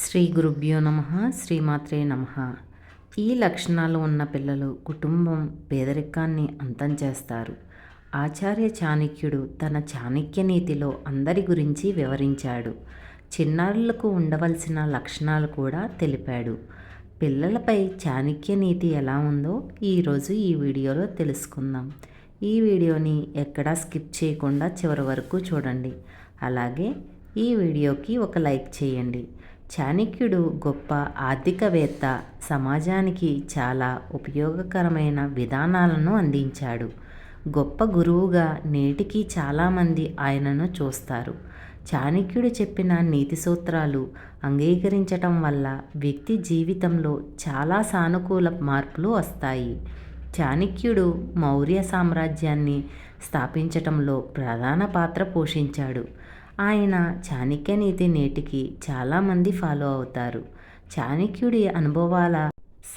శ్రీ గురుభ్యో నమ శ్రీమాత్రే నమ. ఈ లక్షణాలు ఉన్న పిల్లలు కుటుంబం పేదరికాన్ని అంతం చేస్తారు. ఆచార్య చాణక్యుడు తన చాణక్య నీతిలో అందరి గురించి వివరించాడు. చిన్నారులకు ఉండవలసిన లక్షణాలు కూడా తెలిపాడు. పిల్లలపై చాణక్య నీతి ఎలా ఉందో ఈరోజు ఈ వీడియోలో తెలుసుకుందాం. ఈ వీడియోని ఎక్కడా స్కిప్ చేయకుండా చివరి వరకు చూడండి. అలాగే ఈ వీడియోకి ఒక లైక్ చేయండి. చాణక్యుడు గొప్ప ఆర్థికవేత్త సమాజానికి చాలా ఉపయోగకరమైన విధానాలను అందించాడు. గొప్ప గురువుగా నేటికి చాలామంది ఆయనను చూస్తారు. చాణక్యుడు చెప్పిన నీతి సూత్రాలు అంగీకరించటం వల్ల వ్యక్తి జీవితంలో చాలా సానుకూల మార్పులు వస్తాయి. చాణక్యుడు మౌర్య సామ్రాజ్యాన్ని స్థాపించటంలో ప్రధాన పాత్ర పోషించాడు. ఆయన చాణక్య నీతి నేటికి చాలామంది ఫాలో అవుతారు. చాణక్యుడి అనుభవాల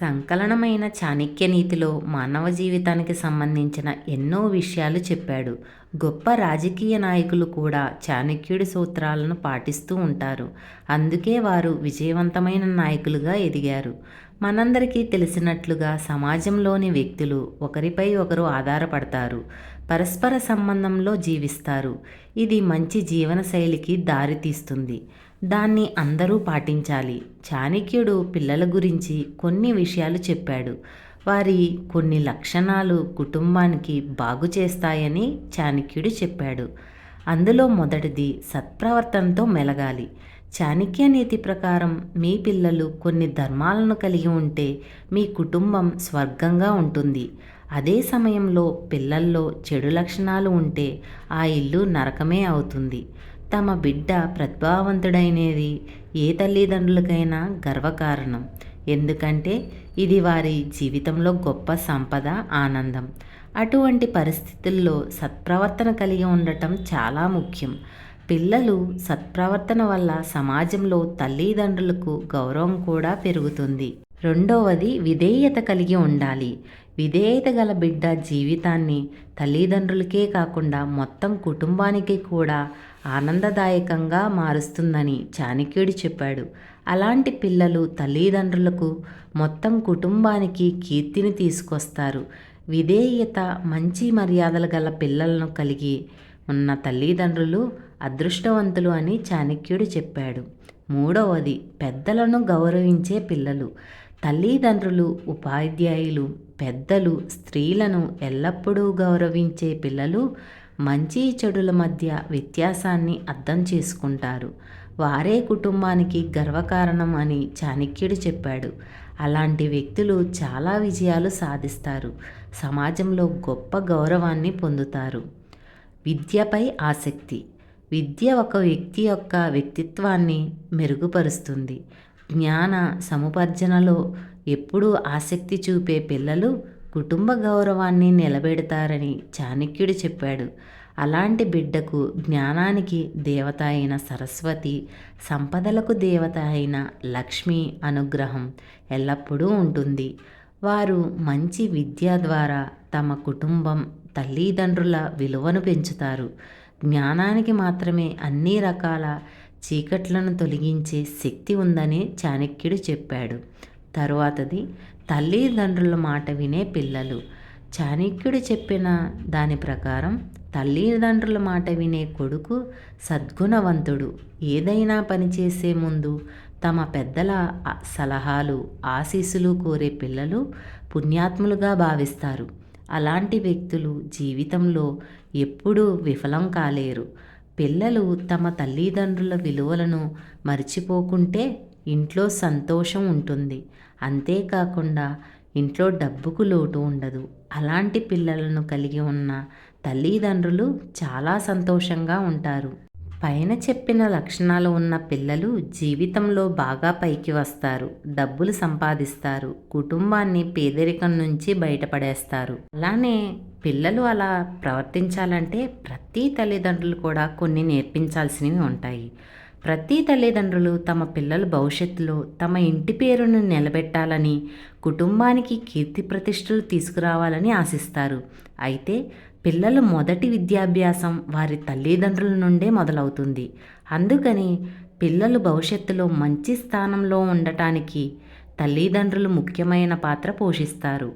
సంకలనమైన చాణక్య నీతిలో మానవ జీవితానికి సంబంధించిన ఎన్నో విషయాలు చెప్పాడు. గొప్ప రాజకీయ నాయకులు కూడా చాణక్యుడి సూత్రాలను పాటిస్తూ ఉంటారు. అందుకే వారు విజయవంతమైన నాయకులుగా ఎదిగారు. మనందరికీ తెలిసినట్లుగా సమాజంలోని వ్యక్తులు ఒకరిపై ఒకరు ఆధారపడతారు పరస్పర సంబంధంలో జీవిస్తారు. ఇది మంచి జీవనశైలికి దారితీస్తుంది. దాన్ని అందరూ పాటించాలి. చాణక్యుడు పిల్లల గురించి కొన్ని విషయాలు చెప్పాడు. వారి కొన్ని లక్షణాలు కుటుంబానికి బాగు చేస్తాయని చాణక్యుడు చెప్పాడు. అందులో మొదటిది సత్ప్రవర్తనతో మెలగాలి. చాణక్య నీతి ప్రకారం మీ పిల్లలు కొన్ని ధర్మాలను కలిగి ఉంటే మీ కుటుంబం స్వర్గంగా ఉంటుంది. అదే సమయంలో పిల్లల్లో చెడు లక్షణాలు ఉంటే ఆ ఇల్లు నరకమే అవుతుంది. తమ బిడ్డ ప్రతిభావంతుడైనది ఏ తల్లిదండ్రులకైనా గర్వకారణం. ఎందుకంటే ఇది వారి జీవితంలో గొప్ప సంపద ఆనందం. అటువంటి పరిస్థితుల్లో సత్ప్రవర్తన కలిగి ఉండటం చాలా ముఖ్యం. పిల్లలు సత్ప్రవర్తన వల్ల సమాజంలో తల్లిదండ్రులకు గౌరవం కూడా పెరుగుతుంది. రెండవది విధేయత కలిగి ఉండాలి. విధేయత గల బిడ్డ జీవితాన్ని తల్లిదండ్రులకే కాకుండా మొత్తం కుటుంబానికి కూడా ఆనందదాయకంగా మారుస్తుందని చాణక్యుడు చెప్పాడు. అలాంటి పిల్లలు తల్లిదండ్రులకు మొత్తం కుటుంబానికి కీర్తిని తీసుకొస్తారు. విధేయత మంచి మర్యాదలు గల పిల్లలను కలిగి ఉన్న తల్లిదండ్రులు అదృష్టవంతులు అని చాణక్యుడు చెప్పాడు. మూడవది పెద్దలను గౌరవించే పిల్లలు. తల్లిదండ్రులు ఉపాధ్యాయులు పెద్దలు స్త్రీలను ఎల్లప్పుడూ గౌరవించే పిల్లలు మంచి చెడుల మధ్య వ్యత్యాసాన్ని అర్థం చేసుకుంటారు. వారే కుటుంబానికి గర్వకారణం అని చాణక్యుడు చెప్పాడు. అలాంటి వ్యక్తులు చాలా విజయాలు సాధిస్తారు. సమాజంలో గొప్ప గౌరవాన్ని పొందుతారు. విద్యపై ఆసక్తి. విద్య ఒక వ్యక్తి యొక్క వ్యక్తిత్వాన్ని మెరుగుపరుస్తుంది. జ్ఞాన సముపార్జనలో ఎప్పుడూ ఆసక్తి చూపే పిల్లలు కుటుంబ గౌరవాన్ని నిలబెడతారని చాణక్యుడు చెప్పాడు. అలాంటి బిడ్డకు జ్ఞానానికి దేవత అయిన సరస్వతి సంపదలకు దేవత అయిన లక్ష్మి అనుగ్రహం ఎల్లప్పుడూ ఉంటుంది. వారు మంచి విద్య ద్వారా తమ కుటుంబం తల్లిదండ్రుల విలువను పెంచుతారు. జ్ఞానానికి మాత్రమే అన్ని రకాల చీకట్లను తొలగించే శక్తి ఉందని చాణక్యుడు చెప్పాడు. తరువాతది తల్లిదండ్రుల మాట వినే పిల్లలు. చాణక్యుడు చెప్పిన దాని ప్రకారం తల్లిదండ్రుల మాట వినే కొడుకు సద్గుణవంతుడు. ఏదైనా పని చేసే ముందు తమ పెద్దల సలహాలు ఆశీస్సులు కోరే పిల్లలు పుణ్యాత్ములుగా భావిస్తారు. అలాంటి వ్యక్తులు జీవితంలో ఎప్పుడూ విఫలం కాలేరు. పిల్లలు తమ తల్లిదండ్రుల విలువలను మర్చిపోకుంటే ఇంట్లో సంతోషం ఉంటుంది. అంతేకాకుండా ఇంట్లో డబ్బుకు లోటు ఉండదు. అలాంటి పిల్లలను కలిగి ఉన్న తల్లిదండ్రులు చాలా సంతోషంగా ఉంటారు. పైన చెప్పిన లక్షణాలు ఉన్న పిల్లలు జీవితంలో బాగా పైకి వస్తారు డబ్బులు సంపాదిస్తారు కుటుంబాన్ని పేదరికం నుంచి బయటపడేస్తారు. అలానే పిల్లలు అలా ప్రవర్తించాలంటే ప్రతి తల్లిదండ్రులు కూడా కొన్ని నేర్పించాల్సినవి ఉంటాయి. ప్రతి తల్లిదండ్రులు తమ పిల్లల భవిష్యత్తులో తమ ఇంటి పేరును నిలబెట్టాలని కుటుంబానికి కీర్తి ప్రతిష్టలు తీసుకురావాలని ఆశిస్తారు. అయితే పిల్లల మొదటి విద్యాభ్యాసం వారి తల్లిదండ్రుల నుండే మొదలవుతుంది. అందుకని పిల్లలు భవిష్యత్తులో మంచి స్థానంలో ఉండటానికి తల్లిదండ్రులు ముఖ్యమైన పాత్ర పోషిస్తారు.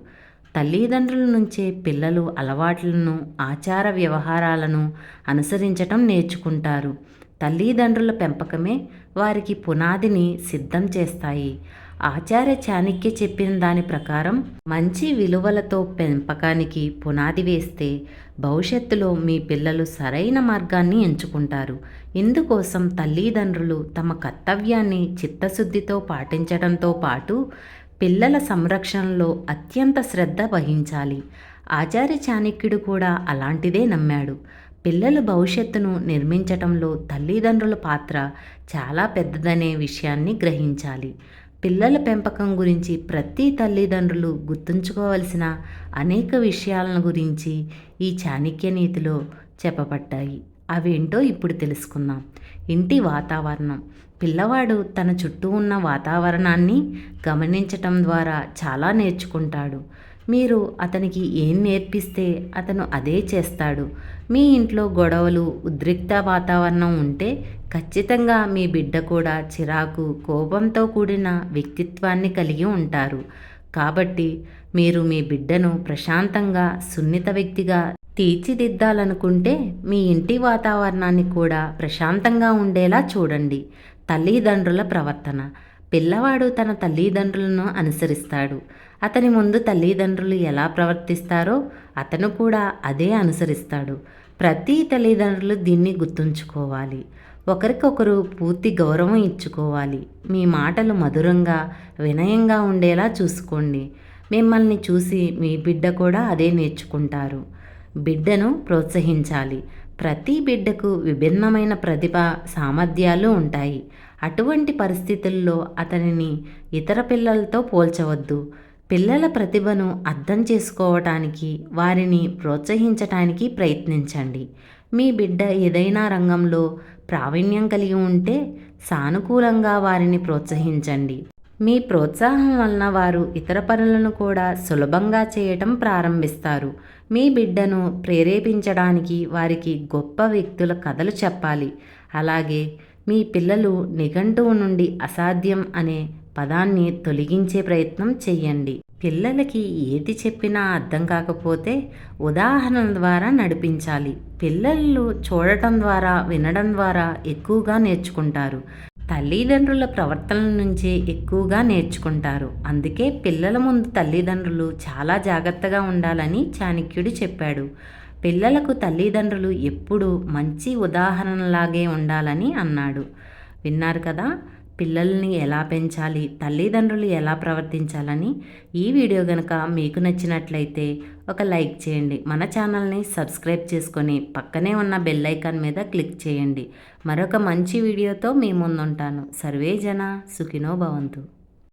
తల్లిదండ్రుల నుంచే పిల్లలు అలవాట్లను ఆచార వ్యవహారాలను అనుసరించటం నేర్చుకుంటారు. తల్లిదండ్రుల పెంపకమే వారికి పునాదిని సిద్ధం చేస్తాయి. ఆచార్య చాణక్య చెప్పిన దాని ప్రకారం మంచి విలువలతో పెంపకానికి పునాది వేస్తే భవిష్యత్తులో మీ పిల్లలు సరైన మార్గాన్ని ఎంచుకుంటారు. ఇందుకోసం తల్లిదండ్రులు తమ కర్తవ్యాన్ని చిత్తశుద్ధితో పాటించడంతో పాటు పిల్లల సంరక్షణలో అత్యంత శ్రద్ధ వహించాలి. ఆచార్య చాణక్యుడు కూడా అలాంటిదే నమ్మాడు. పిల్లల భవిష్యత్తును నిర్మించటంలో తల్లిదండ్రుల పాత్ర చాలా పెద్దదనే విషయాన్ని గ్రహించాలి. పిల్లల పెంపకం గురించి ప్రతి తల్లిదండ్రులు గుర్తుంచుకోవలసిన అనేక విషయాలను గురించి ఈ చాణక్య నీతిలో చెప్పబడ్డాయి. అవేంటో ఇప్పుడు తెలుసుకుందాం. ఇంటి వాతావరణం. పిల్లవాడు తన చుట్టూ ఉన్న వాతావరణాన్ని గమనించటం ద్వారా చాలా నేర్చుకుంటాడు. మీరు అతనికి ఏం నేర్పిస్తే అతను అదే చేస్తాడు. మీ ఇంట్లో గొడవలు ఉద్రిక్త వాతావరణం ఉంటే ఖచ్చితంగా మీ బిడ్డ కూడా చిరాకు కోపంతో కూడిన వ్యక్తిత్వాన్ని కలిగి ఉంటారు. కాబట్టి మీరు మీ బిడ్డను ప్రశాంతంగా సున్నిత వ్యక్తిగా తీర్చిదిద్దాలనుకుంటే మీ ఇంటి వాతావరణాన్ని కూడా ప్రశాంతంగా ఉండేలా చూడండి. తల్లిదండ్రుల ప్రవర్తన. పిల్లవాడు తన తల్లిదండ్రులను అనుసరిస్తాడు. అతని ముందు తల్లిదండ్రులు ఎలా ప్రవర్తిస్తారో అతను కూడా అదే అనుసరిస్తాడు. ప్రతి తల్లిదండ్రులు దీన్ని గుర్తుంచుకోవాలి. ఒకరికొకరు పూర్తి గౌరవం ఇచ్చుకోవాలి. మీ మాటలు మధురంగా వినయంగా ఉండేలా చూసుకోండి. మిమ్మల్ని చూసి మీ బిడ్డ కూడా అదే నేర్చుకుంటారు. బిడ్డను ప్రోత్సహించాలి. ప్రతి బిడ్డకు విభిన్నమైన ప్రతిభ సామర్థ్యాలు ఉంటాయి. అటువంటి పరిస్థితుల్లో అతనిని ఇతర పిల్లలతో పోల్చవద్దు. పిల్లల ప్రతిభను అర్థం చేసుకోవటానికి వారిని ప్రోత్సహించటానికి ప్రయత్నించండి. మీ బిడ్డ ఏదైనా రంగంలో ప్రావీణ్యం కలిగి ఉంటే సానుకూలంగా వారిని ప్రోత్సహించండి. మీ ప్రోత్సాహం వలన వారు ఇతర పనులను కూడా సులభంగా చేయటం ప్రారంభిస్తారు. మీ బిడ్డను ప్రేరేపించడానికి వారికి గొప్ప వ్యక్తుల కథలు చెప్పాలి. అలాగే మీ పిల్లలు నిఘంటువు నుండి అసాధ్యం అనే పదాన్ని తొలగించే ప్రయత్నం చెయ్యండి. పిల్లలకి ఏది చెప్పినా అర్థం కాకపోతే ఉదాహరణల ద్వారా నడిపించాలి. పిల్లలు చూడటం ద్వారా వినడం ద్వారా ఎక్కువగా నేర్చుకుంటారు. తల్లిదండ్రుల ప్రవర్తన నుంచే ఎక్కువగా నేర్చుకుంటారు. అందుకే పిల్లల ముందు తల్లిదండ్రులు చాలా జాగ్రత్తగా ఉండాలని చాణక్యుడు చెప్పాడు. పిల్లలకు తల్లిదండ్రులు ఎప్పుడూ మంచి ఉదాహరణలాగే ఉండాలని అన్నాడు. విన్నారు కదా? పిల్లల్ని ఎలా పెంచాలి తల్లిదండ్రులు ఎలా ప్రవర్తించాలని ఈ వీడియో కనుక మీకు నచ్చినట్లయితే ఒక లైక్ చేయండి. మన ఛానల్ని సబ్స్క్రైబ్ చేసుకొని పక్కనే ఉన్న బెల్ ఐకాన్ మీద క్లిక్ చేయండి. మరొక మంచి వీడియోతో మీ ముందుంటాను. సర్వే జన సుఖినో భవంతు.